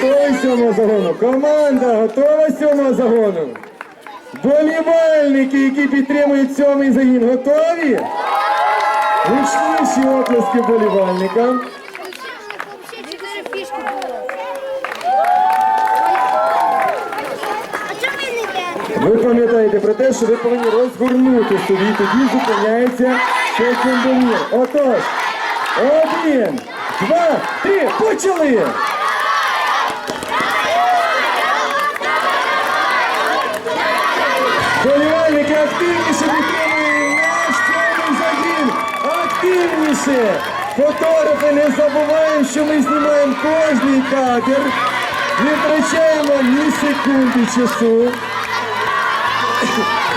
готовий сьомого загону? Команда готова сьомого загону? Болівальники, які підтримують сьомий загін, готові? Гучніші оплески болівальникам. Ви пам'ятаєте про те, що ви повинні розгорнути собі, тоді зупиняється секундомір. Отож, один, два, три, почали! Болівальники активніше підтримують наш сьомий загін! Активніше! Фотографи, не забуваємо, що ми знімаємо кожний кадр. Не втрачаємо ні секунди часу.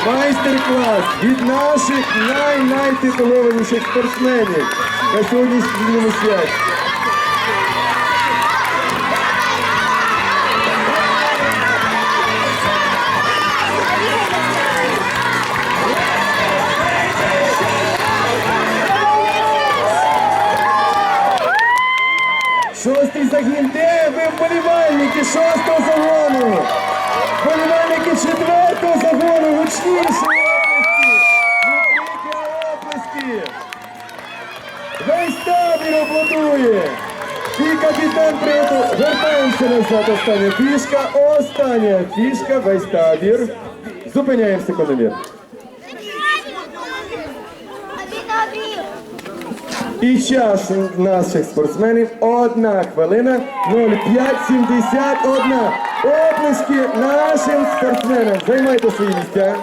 Майстер-клас від наших най-найтитулованіших спортсменів на сьогоднішньому святі. Шостий загін, де ви вболівальники шостого загону? Вболівальники четвертого загону! Відкриті оплески! Весь табір аплодує! І капітан приготов... Вертаємося назад, остання фішка, остання фішка, весь табір. Зупиняємо секундомір. І час наших спортсменів одна хвилина 0,571. Оплески нашим спортсменам. Займайте свої місця.